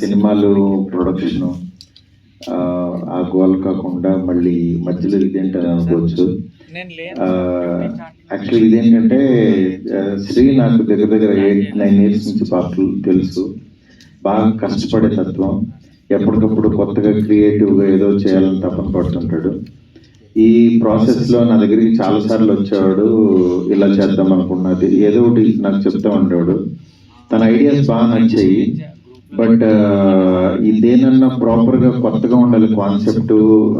సినిమాలు ప్రొడక్షన్ ఆ గోల్ కాకుండా మళ్ళీ మధ్యలో ఇదేంటని అనుకోవచ్చు. యాక్చువల్లీ ఇదేంటంటే శ్రీ నాకు దగ్గర దగ్గర ఎయిట్ నైన్ ఇయర్స్ నుంచి పాటలు తెలుసు. బాగా కష్టపడే తత్వం. ఎప్పటికప్పుడు కొత్తగా క్రియేటివ్గా ఏదో చేయాలని తపన పడుతుంటాడు. ఈ ప్రాసెస్లో నా దగ్గరికి చాలా సార్లు వచ్చేవాడు ఇలా చేద్దాం అనుకున్నది. ఏదో ఒకటి నాకు చెప్తా ఉండేవాడు. తన ఐడియాస్ బాగా నచ్చాయి. బట్ ఇదేనన్నా ప్రాపర్గా కొత్తగా ఉండాలి కాన్సెప్ట్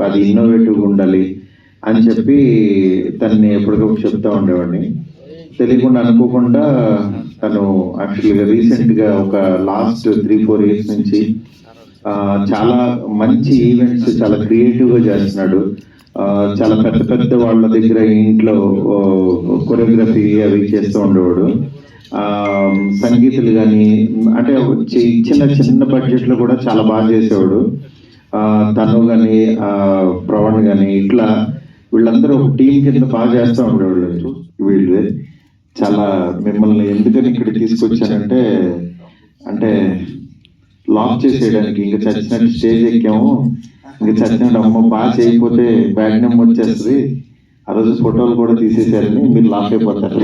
అది ఇన్నోవేటివ్గా ఉండాలి అని చెప్పి తనని ఎప్పటికప్పుడు చెప్తా ఉండేవాడిని. తెలియకుండా అనుకోకుండా తను యాక్చువల్గా రీసెంట్గా ఒక లాస్ట్ త్రీ ఫోర్ ఇయర్స్ నుంచి చాలా మంచి ఈవెంట్స్ చాలా క్రియేటివ్గా చేస్తున్నాడు. చాలా పెద్ద పెద్ద వాళ్ళ దగ్గర ఇంట్లో కొరియోగ్రఫీ అవి చేస్తూ ఉండేవాడు. ఆ, సంగీతులు కానీ అంటే చిన్న చిన్న బడ్జెట్లో కూడా చాలా బాగా చేసేవాడు. ఆ, తను కానీ ప్రవణ్ కానీ ఇట్లా వీళ్ళందరూ ఒక టీం కింద బాగా చేస్తూ ఉండేవాళ్ళు వీళ్ళు. చాలా మిమ్మల్ని ఎందుకని ఇక్కడ తీసుకొచ్చానంటే అంటే లాక్ చేసేయడానికి ఇంకా చచ్చినట్టు స్టేజ్ ఎక్కాము. ఇంకా చచ్చినట్టు అమ్మ బాగా చేయకపోతే బ్యాడ్ నెంబర్ వచ్చేస్తుంది. ఆ రోజు ఫోటోలు కూడా తీసేసారని మీరు లాక్ అయిపోతారు.